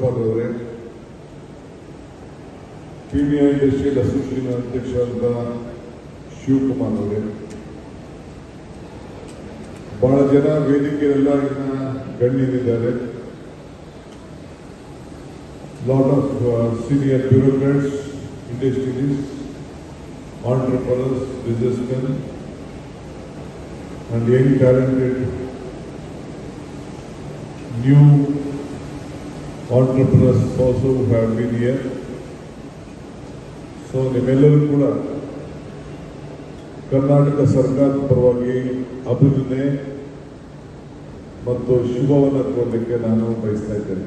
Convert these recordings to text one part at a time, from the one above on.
ಗೋಪಾಲ್ ಅವರೇ Pedia industrial association ಅಧ್ಯಕ್ಷರಾದ ಶಿವಕುಮಾರ್ ಅವರೇ ಬಹಳ ಜನ ವೇದಿಕೆಯಲ್ಲ ಗಣ್ಯರಿದ್ದಾರೆ. Lot of senior bureaucrats industrialist business men and any talented new also who have been here. So ನಿಮ್ಮೆಲ್ಲರೂ ಕೂಡ ಕರ್ನಾಟಕ ಸರ್ಕಾರದ ಪರವಾಗಿ ಅಭಿನಂದನೆ ಮತ್ತು ಶುಭವನ್ನು ಕೋರಲಿಕ್ಕೆ ನಾನು ಬಯಸ್ತಾ ಇದ್ದೇನೆ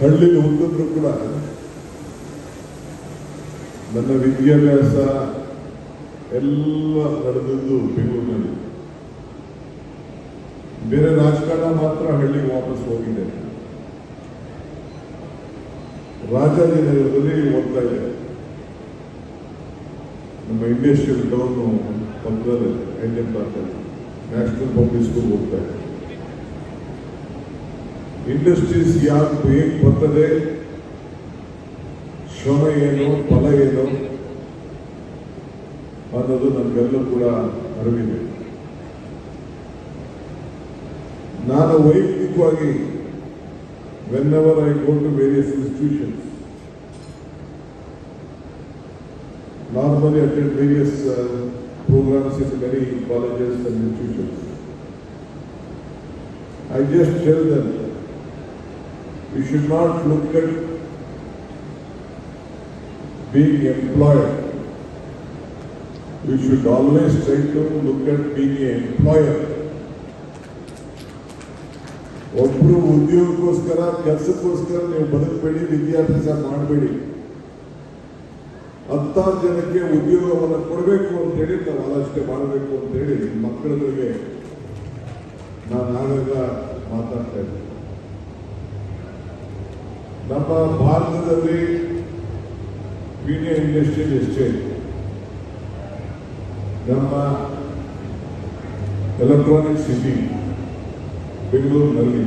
ಹಳ್ಳಿಲಿ ಹುಟ್ಟಿದ್ರು ಕೂಡ ನನ್ನ ವಿದ್ಯಾಭ್ಯಾಸ ಎಲ್ಲ ನಡೆದದ್ದು ಬೆಂಗಳೂರಿನಲ್ಲಿ ಬೇರೆ ರಾಜಕಾರಣ ಮಾತ್ರ ಹಳ್ಳಿಗೆ ವಾಪಸ್ ಹೋಗಿದೆ. ರಾಜಾಜಿನಗರದಲ್ಲಿ ಓದ್ತಾ ಇದೆ. ನಮ್ಮ ಇಂಡಸ್ಟ್ರಿಯಲ್ ಟೌನು ಪಕ್ಕದಲ್ಲಿ ಇಂಡಿಯನ್ ಪಾರ್ಕಲ್ಲಿ ನ್ಯಾಷನಲ್ ಪಬ್ಲಿಕ್ ಸ್ಕೂಲ್ ಹೋಗ್ತಾ ಇದೆ. ಇಂಡಸ್ಟ್ರೀಸ್ ಯಾಕೆ ಹೇಗೆ ಬರ್ತದೆ? ಶ್ರಮ ಏನು, ಫಲ ಏನು ಅನ್ನೋದು ನಮಗೆಲ್ಲೂ ಕೂಡ ಅರಿವಿದೆ. ನಾನು ವೈಯಕ್ತಿಕವಾಗಿ whenever I go to various institutions normally attend various programmes in many colleges and institutions I just tell them, you should not look at being employed. You should always try to look at being an employer. ಒಬ್ರು ಉದ್ಯೋಗಕ್ಕೋಸ್ಕರ, ಕೆಲಸಕ್ಕೋಸ್ಕರ ನೀವು ಬದುಕಬೇಡಿ, ವಿದ್ಯಾಭ್ಯಾಸ ಮಾಡಬೇಡಿ. ಹತ್ತಾರು ಜನಕ್ಕೆ ಉದ್ಯೋಗವನ್ನು ಕೊಡಬೇಕು ಅಂತೇಳಿ ನಾವು ಆಲೋಚನೆ ಮಾಡಬೇಕು ಅಂತೇಳಿ ಮಕ್ಕಳುಗಳಿಗೆ ನಾನು ಆಗಾಗ ಮಾತಾಡ್ತಾ ಇದ್ದೀನಿ ನಮ್ಮ ಭಾರತದಲ್ಲಿ ಮೀಡಿಯಾ ಇಂಡಸ್ಟ್ರಿ ಎಷ್ಟೇ ನಮ್ಮ ಎಲೆಕ್ಟ್ರಾನಿಕ್ ಸಿಟಿ ಬೆಂಗಳೂರಿನಲ್ಲಿ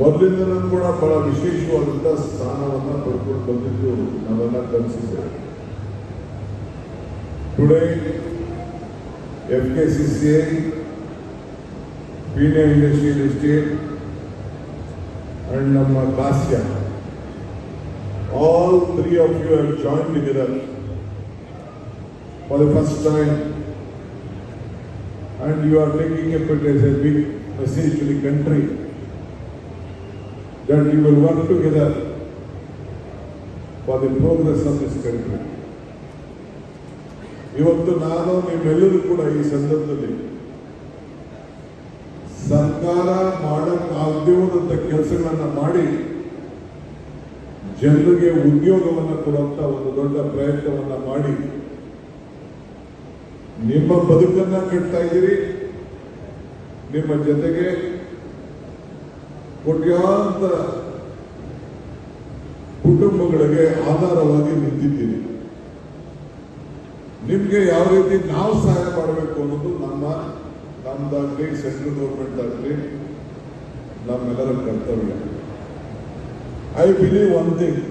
ಮೊದಲಿಂದಲೂ ಕೂಡ ಬಹಳ ವಿಶೇಷವಾದಂತಹ ಸ್ಥಾನವನ್ನು ಪಡ್ಕೊಂಡು ಬಂದಿದ್ದು ನಾವೆಲ್ಲ ಕಲಿಸಿದ್ದೇವೆ today F K C C I Pune Industrial Estate and Namma Kasya. All three of you have joined together for the first time and you are taking it as a big message to the country that you will work together for the progress of this country. ಇವತ್ತು ನಾನು ನಿಮ್ಮೆಲ್ಲರೂ ಕೂಡ ಈ ಸಂದರ್ಭದಲ್ಲಿ ಸರ್ಕಾರ ಮಾಡಕ್ಕಾಗದೇ ಕೆಲಸಗಳನ್ನು ಕೆಲಸಗಳನ್ನ ಮಾಡಿ ಜನರಿಗೆ ಉದ್ಯೋಗವನ್ನು ಕೊಡುವಂತ ಒಂದು ದೊಡ್ಡ ಪ್ರಯತ್ನವನ್ನು ಮಾಡಿ ನಿಮ್ಮ ಬದುಕನ್ನ ಕಟ್ತಾ ಇದ್ದೀರಿ. ನಿಮ್ಮ ಜೊತೆಗೆ ಕೋಟ್ಯಾಂತರ ಕುಟುಂಬಗಳಿಗೆ ಆಧಾರವಾಗಿ ನಿಂತಿದ್ದೀರಿ. ನಿಮ್ಗೆ ಯಾವ ರೀತಿ ನಾವು ಸಹಾಯ ಮಾಡಬೇಕು ಅನ್ನೋದು ನಮ್ಮ ನಮ್ದಾಗ್ಲಿ ಸೆಂಟ್ರಲ್ ಗೌರ್ಮೆಂಟ್ ಆಗಲಿ, ನಮ್ಮೆಲ್ಲರ ಕರ್ತವ್ಯ. I believe one thing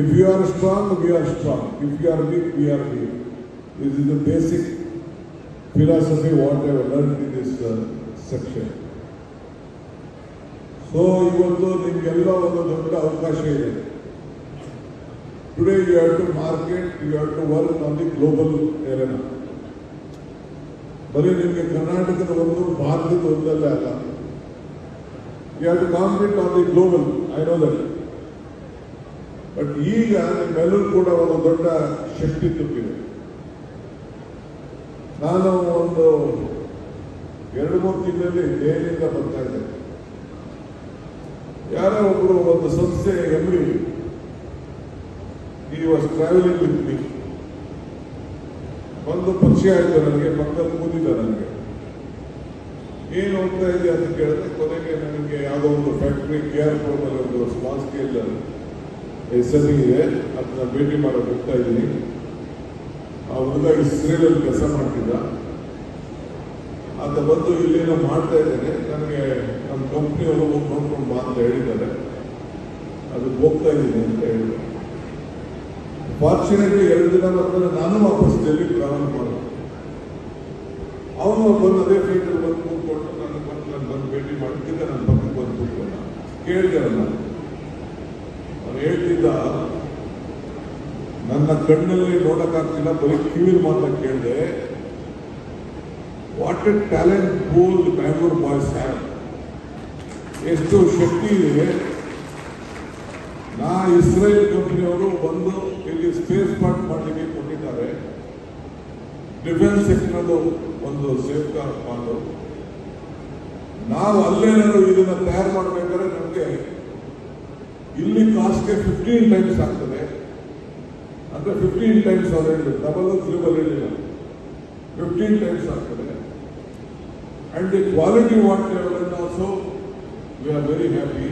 if you are strong we are strong if you are weak we are weak this is the basic philosophy what I learn in this section so ಇವತ್ತು ನಿಮ್ಗೆಲ್ಲ ಒಂದು ದೊಡ್ಡ ಅವಕಾಶ ಇದೆ. Today you have to market you have to work on the global area ಬರೀ ನಿಮಗೆ ಕರ್ನಾಟಕದ ಒಂದು ಭಾರತದ ಒಂದಲ್ಲ ಅಲ್ಲ. You have to compete on the global I know that but ಈಗ ನಿಮ್ಮೆಲ್ಲರೂ ಕೂಡ ಒಂದು ದೊಡ್ಡ ಶಕ್ತಿ ತುಂಬಿದೆ. ನಾನು ಒಂದು ಎರಡು ಮೂರು ತಿಂಗಳಲ್ಲಿ ಜೈಲಿಂದ ಬರ್ತಾ ಇದ್ದೆ. ಯಾರೋ ಒಬ್ಬರು ಒಂದು ಸಂಸ್ಥೆ ಎಮ್ರಿ ಈ ವಾಸ್ ಟ್ರಾವೆಲಿಂಗ್ ವಿತ್ ಮೀ ಒಂದು ಪರಿಚಯ ಆಯ್ತು ನನಗೆ, ಪಕ್ಕದಲ್ಲಿ ಕೂತಿದ್ದ ನನಗೆ. ಏನು ಹೋಗ್ತಾ ಇದೆ ಅಂತ ಕೇಳಿದ್ರೆ, ಕೊನೆಗೆ ನನಗೆ ಯಾವುದೋ ಒಂದು ಫ್ಯಾಕ್ಟ್ರಿ ಕೇರ್ ಆರ್ ಅಲ್ಲಿ ಒಂದು ಸ್ಮಾಲ್ ಸ್ಕೇಲ್ ಇದೆ, ಅದನ್ನ ಭೇಟಿ ಮಾಡೋಕೆ ಹೋಗ್ತಾ ಇದ್ದೀನಿ. ಹುಡುಗ ಇಸ್ರೇಲಲ್ಲಿ ಕೆಲಸ ಮಾಡ್ತಿದ್ದ. ಆತ ಬಂದು ಇಲ್ಲೇನೋ ಮಾಡ್ತಾ ಇದ್ದೇನೆ. ನನಗೆ ನಮ್ಮ ಕಂಪ್ನಿಯವರು ಹೋಗಿ ನೋಡ್ಕೊಂಡು ಬಾ ಅಂತ ಹೇಳಿದ್ದಾರೆ. ಅದು ಹೋಗ್ತಾ ಇದ್ದೀನಿ ಅಂತ ಹೇಳಿದ್ರು. ಫಾರ್ಚುನೇಟ್ಲಿ ಎರಡು ದಿನ ಬಂದರೆ ನಾನು ವಾಪಸ್ ಡೆಲ್ಲಿ ಟ್ರಾವೆಲ್ ಮಾಡಿದೆ. ಅವನು ಬಂದು ಅದೇ ಫ್ಲೈಟಲ್ಲಿ ಬಂದು ಕೂತ್ಕೊಂಡು ನನ್ನ ಬಂದು ನಾನು ಬಂದು ಭೇಟಿ ಮಾಡ್ತಿದ್ದೆ ನನ್ನ ಪಕ್ಕಕ್ಕೆ ಬಂದು ಕೂತ್ಕೊಂಡ. ಕೇಳಿದೆ ನಾನು ಅವ್ರು ಹೇಳ್ತಿದ್ದ ನನ್ನ ಕಣ್ಣಲ್ಲಿ ನೋಡೋಕ್ಕಾಗ್ತಿಲ್ಲ ಬರೀ ಕಿವಿಲ್ ಮಾತ್ರ ಕೇಳಿದೆ. What a talent pool Bangalore boys have ಎಷ್ಟು ಶಕ್ತಿ ಇದೆ. ನಾ ಇಸ್ರೇಲ್ ಕಂಪ್ನಿಯವರು ಬಂದು ಇಲ್ಲಿ ಸ್ಪೇಸ್ ಪಾರ್ಟ್ ಮಾಡಲಿಕ್ಕೆ ಕೊಟ್ಟಿದ್ದಾರೆ. ಡಿಫೆನ್ಸ್ ಸೆಕ್ಟರ್ದು ಒಂದು ಸೇಫ್ ಕಾರ್ಡ್ ಮಾತು. ನಾವು ಅಲ್ಲೇನಾದ್ರು ಇದನ್ನ ತಯಾರು ಮಾಡಬೇಕಾದ್ರೆ ನಮಗೆ ಇಲ್ಲಿ ಕಾಸ್ಟ್ಗೆ ಫಿಫ್ಟೀನ್ ಟೈಮ್ಸ್ ಆಗ್ತದೆ. ಅಂದ್ರೆ ಫಿಫ್ಟೀನ್ ಟೈಮ್ಸ್ ಅವ್ರು ಹೇಳಿದ್ರು ಡಬಲ್ ತ್ರಿಬಲ್ ಹೇಳಿಲ್ಲ ಫಿಫ್ಟೀನ್ ಟೈಮ್ಸ್ ಆಗ್ತದೆ. And the quality what level also we are very happy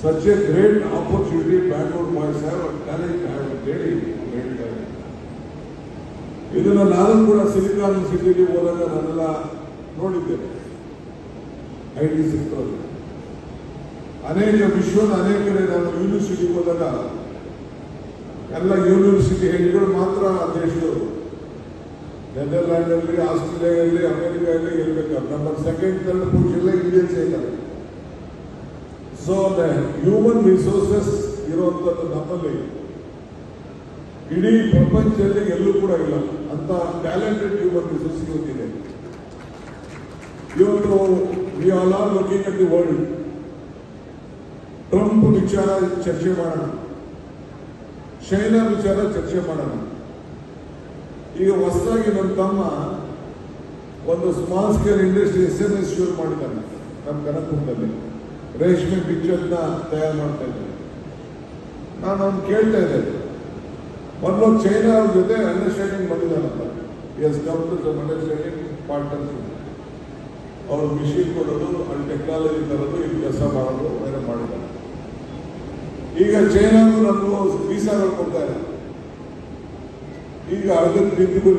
such a great opportunity Bangalore boys have talent have really great talent. ಇದನ್ನ ನಾನು ಕೂಡ ಸಿಲಿಕಾನ್ ಸಿಟಿಲಿ ಹೋದಾಗ ನಾನೆಲ್ಲ ನೋಡಿದ್ದೇನೆ. ಐ ಟಿ ಸಿಕ್ತದೆ ಅನೇಕ ವಿಶ್ವದ ಅನೇಕ ನಾನು ಯೂನಿವರ್ಸಿಟಿಗೆ ಹೋದಾಗ ಎಲ್ಲ ಯೂನಿವರ್ಸಿಟಿ ಹೆಡ್ಗಳು ಮಾತ್ರ ದೇಶದವರು. ನೆದರ್ಲ್ಯಾಂಡ್ ಅಲ್ಲಿ ಆಸ್ಟ್ರೇಲಿಯಾದಲ್ಲಿ, ಅಮೆರಿಕಾದಲ್ಲಿ ಇರಬೇಕಾದ್ರೆ ನಮ್ಮ ಸೆಕೆಂಡ್ ಥರ್ಡ್ ಪೊಸಿಷನ್ ಇಂಡಿಯನ್ಸ್ ಇದ್ದಾರೆ ಸೊ ಹ್ಯೂಮನ್ ರಿಸೋರ್ಸಸ್ ಇರುವಂತದ್ದು ನಮ್ಮಲ್ಲಿ. ಇಡೀ ಪ್ರಪಂಚದಲ್ಲಿ ಎಲ್ಲೂ ಕೂಡ ಇಲ್ಲ. ಅಂತ ಟ್ಯಾಲೆಂಟೆಡ್ ಹ್ಯೂಮನ್ ರಿಸೋರ್ಸ್ ಇವತ್ತಿದೆ ಇವತ್ತು we all are looking at the world Trump ವಿಚಾರ ಚರ್ಚೆ ಮಾಡೋಣ. ಚೈನಾ ವಿಚಾರ ಚರ್ಚೆ ಮಾಡೋಣ. ಈಗ ಹೊಸದಾಗಿ ನನ್ನ ತಮ್ಮ ಒಂದು small scale industry S M S ಶುರು ಮಾಡಿದ್ದಾನೆ ನಮ್ಮ ಕನಕಪುರದಲ್ಲಿ ರೇಷ್ಮೆ ಬಿಚ್ಚನ್ನ ತಯಾರು ಮಾಡ್ತಾ ಇದ್ದಾರೆ. ನಾನು ಅವ್ನು ಕೇಳ್ತಾ ಇದ್ದೆ. ಮೊದಲು ಚೈನಾ ಅವ್ರ ಜೊತೆ ಅಂಡರ್ಸ್ಟ್ಯಾಂಡಿಂಗ್ ಬಂದಿದ್ದಾನಲ್ಲ ಎಸ್ ಡಾಕ್ಟರ್ ಅಂಡರ್ಸ್ಟ್ಯಾಂಡಿಂಗ್ ಪಾರ್ಟ್ನರ್ಶಿಪ್ ಅವ್ರು ಮಿಷಿನ್ ಕೊಡೋದು ಅಲ್ಲಿ ಟೆಕ್ನಾಲಜಿ ತರೋದು ಇಲ್ಲಿ ಕೆಲಸ ಮಾಡೋದು ಬೇರೆ ಮಾಡಿದ್ದಾರೆ. ಈಗ ಚೈನಾಗೂ ನಮ್ಮ ವೀಸಾಗಳು ಕೊಡ್ತಾರೆ. ಈಗ ಅದಕ್ಕೆ ಬಿದ್ದಿಗೂ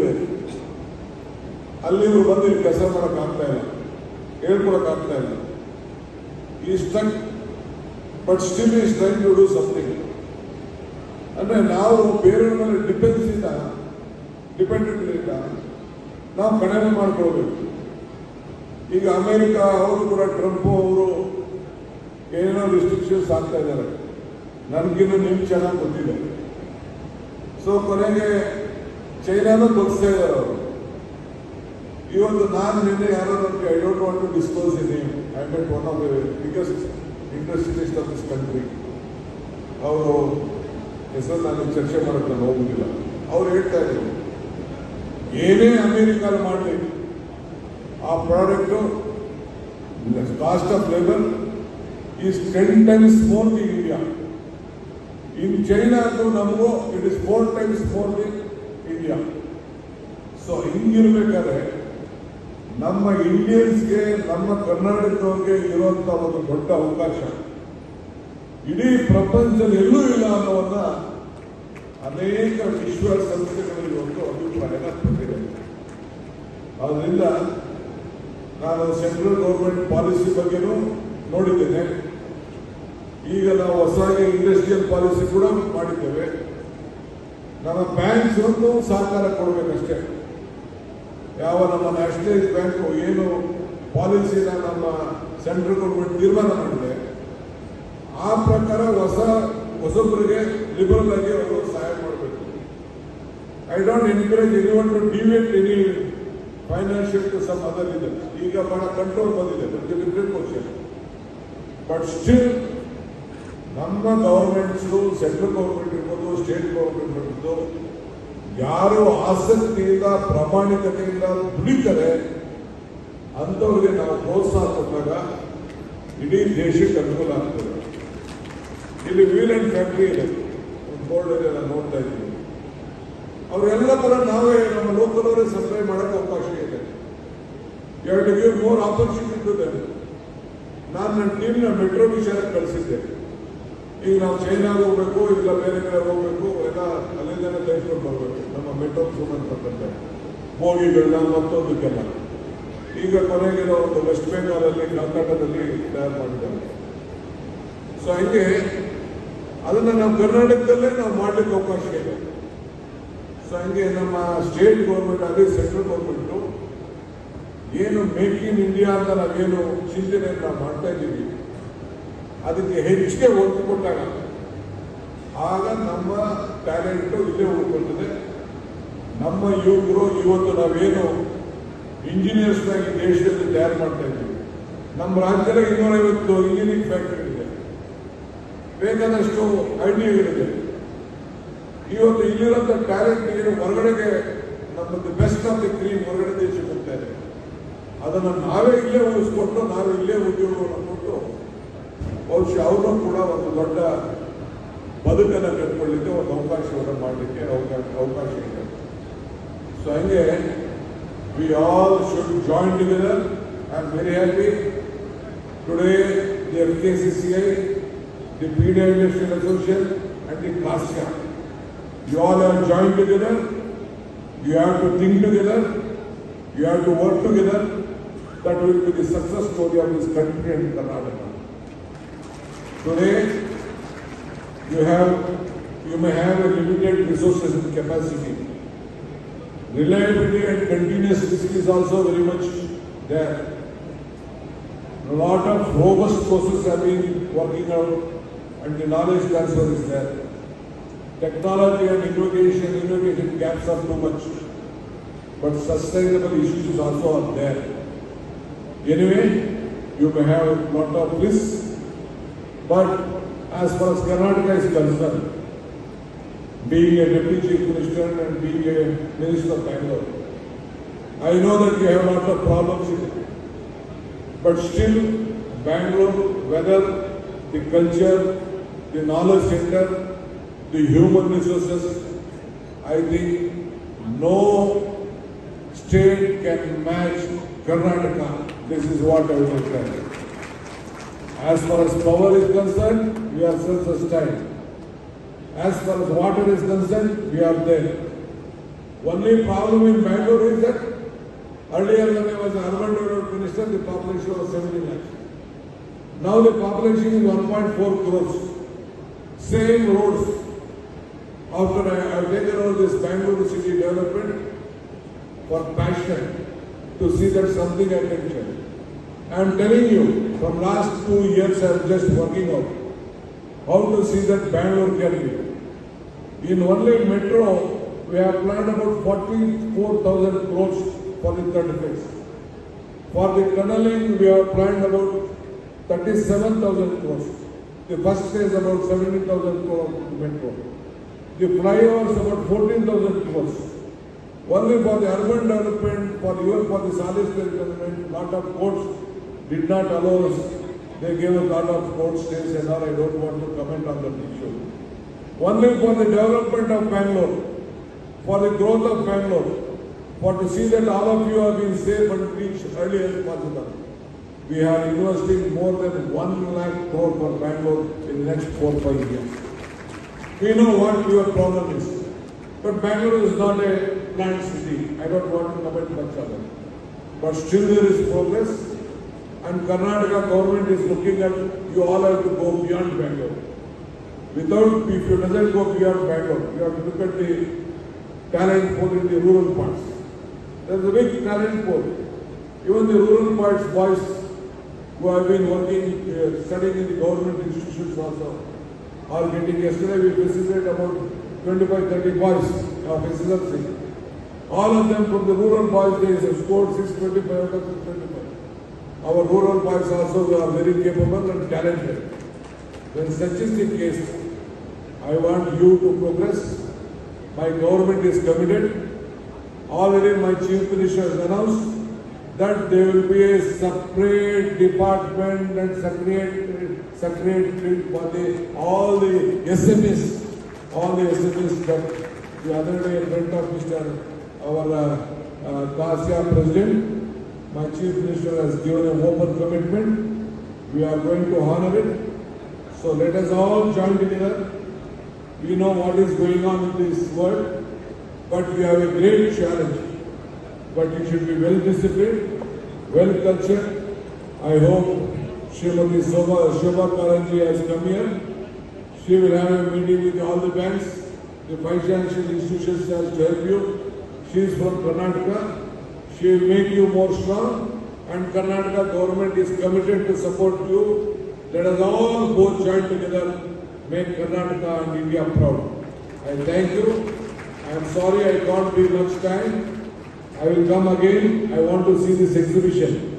ಅಲ್ಲಿಗೂ ಬಂದು ಇಲ್ಲಿ ಕೆಲಸ ಮಾಡೋಕ್ಕಾಗ್ತಾ ಇಲ್ಲ. ಹೇಳ್ಕೊಡೋಕ್ಕಾಗ್ತಾ ಇಲ್ಲ. ಈ ಸ್ಟಕ್ ಬಟ್ ಸ್ಟಿಲ್ ಈ ಟ್ರೈನ್ ಟು ಡೂ ಸಮಥಿಂಗ್ ಅಂದರೆ ನಾವು ಬೇರೆಯವ್ರ ಮೇಲೆ ಡಿಪೆನ್ಸ್ ಇಂದ ಡಿಪೆಂಡೆಂಟ್ ನಾವು ಕಡಿಮೆ ಮಾಡ್ಕೊಳ್ಬೇಕು. ಈಗ ಅಮೇರಿಕಾ, ಅವರು ಕೂಡ ಟ್ರಂಪ್ ಅವರು ಏನೋ ರಿಸ್ಟ್ರಿಕ್ಷನ್ಸ್ ಆಗ್ತಾ ಇದ್ದಾರೆ. ನನ್ಗಿನ್ನೂ ನಿಮ್ಗೆ ಚೆನ್ನಾಗಿ ಗೊತ್ತಿದೆ. ಸೊ ಕೊನೆಗೆ ಚೈನಾನ ತೋರಿಸ್ತಾ ಇದ್ದಾರೆ ಅವರು. ಇವತ್ತು ನಾನು ನಿನ್ನೆ ಯಾರೋ ನನಗೆ I don't want to disclose in I met one of the biggest industrialist of this country. ಅವರು ಹೆಸರು ನಾನು ಚರ್ಚೆ ಮಾಡಕ್ಕೆ ನಾನು ಹೋಗುದಿಲ್ಲ. ಅವ್ರು ಹೇಳ್ತಾ ಇದ್ರು ಏನೇ ಅಮೇರಿಕಾಲು ಮಾಡಲಿ, ಆ product cost of labour is ten times more the India. In China ಅಂತೂ ನಮಗೂ it is four times four the India so ಹಿಂಗಿರ್ಬೇಕಾದ್ರೆ, ನಮ್ಮ ಇಂಡಿಯನ್ಸ್ಗೆ ನಮ್ಮ ಕರ್ನಾಟಕದವ್ರಿಗೆ ಇರುವಂತ ಒಂದು ದೊಡ್ಡ ಅವಕಾಶ. ಇಡೀ ಪ್ರಪಂಚದಲ್ಲಿ ಎಲ್ಲೂ ಇಲ್ಲ ಅನ್ನೋವನ್ನ ಅನೇಕ ವಿಶ್ವ ಸಂಸ್ಥೆಗಳಲ್ಲಿ ಒಂದು ಅಭಿಪ್ರಾಯನ ಪಟ್ಟಿದೆ ಆದ್ರಿಂದ, ನಾನು ಸೆಂಟ್ರಲ್ ಗೌರ್ಮೆಂಟ್ ಪಾಲಿಸಿ ಬಗ್ಗೆನೂ ನೋಡಿದ್ದೇನೆ. ಈಗ ನಾವು ಹೊಸದಾಗಿ ಇಂಡಸ್ಟ್ರಿಯಲ್ ಪಾಲಿಸಿ ಕೂಡ ಮಾಡಿದ್ದೇವೆ. ನಮ್ಮ ಬ್ಯಾಂಕ್ಸ್ ಒಂದು ಸಹಕಾರ ಕೊಡಬೇಕಷ್ಟೇ. ಯಾವ ನಮ್ಮ ನ್ಯಾಷನಲೈಸ್ ಬ್ಯಾಂಕು ಏನು ಪಾಲಿಸಿನ ನಮ್ಮ ಸೆಂಟ್ರಲ್ ಗೌರ್ಮೆಂಟ್ ತೀರ್ಮಾನ ಮಾಡಿದೆ. ಆ ಪ್ರಕಾರ ಹೊಸ, ಹೊಸಬ್ರಿಗೆ ಲಿಬರಲ್ ಆಗಿ ಅವರು ಸಹಾಯ ಮಾಡಬೇಕು. I don't encourage any one to deviate any financial to some other ಇದೆ ಈಗ ಬಹಳ ಕಂಟ್ರೋಲ್ ಬಂದಿದೆ ಬಟ್ ಸ್ಟಿಲ್ ನಮ್ಮ ಗೌರ್ಮೆಂಟ್ಸು ಸೆಂಟ್ರಲ್ ಗೌರ್ಮೆಂಟ್ ಇರ್ಬೋದು ಸ್ಟೇಟ್ ಗೌರ್ಮೆಂಟ್ ಇರ್ಬೋದು, ಯಾರು ಆಸಕ್ತಿಯಿಂದ, ಪ್ರಾಮಾಣಿಕತೆಯಿಂದ ದುಡಿತಾರೆ, ಅಂಥವ್ರಿಗೆ ನಾವು ಪ್ರೋತ್ಸಾಹ ಕೊಟ್ಟಾಗ ಇಡೀ ದೇಶಕ್ಕೆ ಅನುಕೂಲ ಆಗ್ತದೆ. ಇಲ್ಲಿ ವೀಲ್ ಅಂಡ್ ಫ್ಯಾಕ್ಟ್ರಿ ಇದೆ. ಬೋರ್ಡ್ ನಾನು ನೋಡ್ತಾ ಇದ್ದೀನಿ ಅವರೆಲ್ಲ ಥರ ನಾವೇ ನಮ್ಮ ಲೋಕಲ್ ಅವರೇ ಸಪ್ಲೈ ಮಾಡಕ್ಕೆ ಅವಕಾಶ ಇದೆ. ಎರಡು ಮೋರ್ ಆಪರ್ಚುನಿಟಿ ದೆಮ್ ನಾನು ನನ್ನ ಟೀಮ್ನ ಮೆಟ್ರೋ ವಿಚಾರಕ್ಕೆ ಕಳಿಸಿದ್ದೆ. ಈಗ ನಾವು ಚೈನಾಗೆ ಹೋಗ್ಬೇಕು, ಇಲ್ಲ ಬೇರೆ ಕಡೆ ಹೋಗ್ಬೇಕು, ಎಲ್ಲ ಅಲ್ಲಿಂದನೇ ತೆಗೆದುಕೊಂಡು ಬರಬೇಕು. ನಮ್ಮ ಮೆಟ್ರೋ ಅಂತಕ್ಕಂಥ ಬೋಗಿಗಳನ್ನ ಮತ್ತೊಂದಕ್ಕೆಲ್ಲ. ಈಗ ಕೊನೆಗೆ ಒಂದು ವೆಸ್ಟ್ ಬೆಂಗಾಲಲ್ಲಿ ಕರ್ನಾಟಕದಲ್ಲಿ ತಯಾರು ಮಾಡಿದ್ದಾರೆ. ಸೊ ಹಂಗೆ ಅದನ್ನ ನಾವು ಕರ್ನಾಟಕದಲ್ಲೇ ನಾವು ಮಾಡ್ಲಿಕ್ಕೆ ಅವಕಾಶ ಇದೆ. ಸೊ ಹಂಗೆ ನಮ್ಮ ಸ್ಟೇಟ್ ಗೌರ್ಮೆಂಟ್ ಆಗಲಿ ಸೆಂಟ್ರಲ್ ಗೌರ್ಮೆಂಟು ಏನು ಮೇಕ್ ಇನ್ ಇಂಡಿಯಾ ಅಂತ ನಾವೇನು ಚಿಂತನೆಯನ್ನು ಮಾಡ್ತಾ ಇದ್ದೀವಿ. ಅದಕ್ಕೆ ಹೆಚ್ಚಿಗೆ ಒತ್ತು ಕೊಟ್ಟಾಗ. ಆಗ ನಮ್ಮ ಟ್ಯಾಲೆಂಟು ಇಲ್ಲೇ ಉಳ್ಕೊಳ್ತದೆ. ನಮ್ಮ ಯುವಕರು ಇವತ್ತು ನಾವೇನು ಇಂಜಿನಿಯರ್ಸ್ನಾಗಿ ದೇಶದಲ್ಲಿ ತಯಾರು ಮಾಡ್ತಾ ಇದ್ದೀವಿ. ನಮ್ಮ ರಾಜ್ಯದಲ್ಲಿ ಇನ್ನೂರೈವತ್ತು ಇಂಜಿನಿಯರಿಂಗ್ ಫ್ಯಾಕ್ಟರಿ ಇದೆ. ಬೇಕಾದಷ್ಟು ಐಡಿಯಾಗಳಿದೆ ಇವತ್ತು ಇಲ್ಲಿರೋಂಥ ಟ್ಯಾಲೆಂಟ್ ಏನು ಹೊರಗಡೆಗೆ ನಮ್ಮದು ಬೆಸ್ಟ್ ಆಫ್ ದಿ ಕ್ರೀಮ್ ಹೊರಗಡೆ ದೇಶಕ್ಕೆ ಹೋಗ್ತಾ ಇದೆ. ಅದನ್ನು ನಾವೇ ಇಲ್ಲೇ ಉಳಿಸ್ಕೊಂಡು ನಾವೇ ಇಲ್ಲೇ ಉದ್ಯೋಗವನ್ನು ಬಹುಶಃ ಅವರು ಕೂಡ ಒಂದು ದೊಡ್ಡ ಬದುಕನ್ನು ಕಟ್ಕೊಳ್ಳಿಕ್ಕೆ ಒಂದು ಅವಕಾಶವನ್ನು ಮಾಡಲಿಕ್ಕೆ ಅವಕಾಶ ಅವಕಾಶ ಇದೆ. ಸೊ ಹಂಗೆ we all should join together I am very happy today the F K C C I the media industrial association and the KASSIA you all have join together you have to think together you have to work together that will be the success story of this country and Karnataka Today, you have, you may have a limited resources and capacity. Reliability and continuous risk is also very much there. A lot of robust processes have been working out and the knowledge transfer is there. Technology and innovation, innovation gaps are too much. But sustainable issues also are there. Anyway, you may have a lot of risks but as far as Karnataka is concerned, being a deputy chief minister and being a minister of Bangalore, I know that you have a lot of problems in it. But still, Bangalore, whether the culture, the knowledge center, the human resources, I think no state can match Karnataka. This is what I will tell. As far as power is concerned, we are self-sustained. As far as water is concerned, we are there. Only problem in Bangalore is that earlier when I was urban development minister, the population was 17 lakhs. Now the population is 1.4 crores. Same roads. After I have taken over this Bangalore city development for passion to see that something I can change. I am telling you, from last two years I am just working out how to see that Bangalore can be. In only metro, we have planned about 44,000 crores for the third phase. For the tunneling, we have planned about 37,000 crores. The first phase about 17,000 crores metro. The flyovers about 14,000 crores. Only for the urban development, for even for the state development, lot of courts did not allow us. They gave a lot of court stays and all. I don't want to comment on that issue. Only for the development of Bangalore, for the growth of Bangalore, for to see that all of you have been safe and reach early as possible. We are investing more than one lakh crore for Bangalore in the next four, five years. We know what your problem is. But Bangalore is not a planned city. I don't want to comment much on it. But still there is progress. And Karnataka government is looking at, you all have to go beyond Bangalore. Without, if you doesn't go beyond Bangalore, you have to look at the talent pool in the rural parts. There's a big talent pool. Even the rural parts boys who have been working, uh, studying in the government institutions also, are getting, yesterday we visited about 25, 30 boys of SSLC. All of them from the rural boys, they scored 625 out of 625. Our rural boys also are very capable and talented. When such is the case, I want you to progress. My government is committed. Already my chief minister has announced that there will be a separate department and separate, separate for the, all the SMEs, all the SMEs that the other day in front of Mr. our uh, uh, Kasia president, my chief minister has given an open commitment. We are going to honor it. So let us all join together. We know what is going on in this world, but we have a great challenge. But you should be well disciplined well cultured. I hope Srimati Shobha Karanji has come here. She will have a meeting with all the banks, the financial institutions has to help you. She is from Karnataka. She will make you more strong and Karnataka government is committed to support you. Let us all both join together, make Karnataka and India proud. I thank you. I am sorry I can't be much time. I will come again. I want to see this exhibition.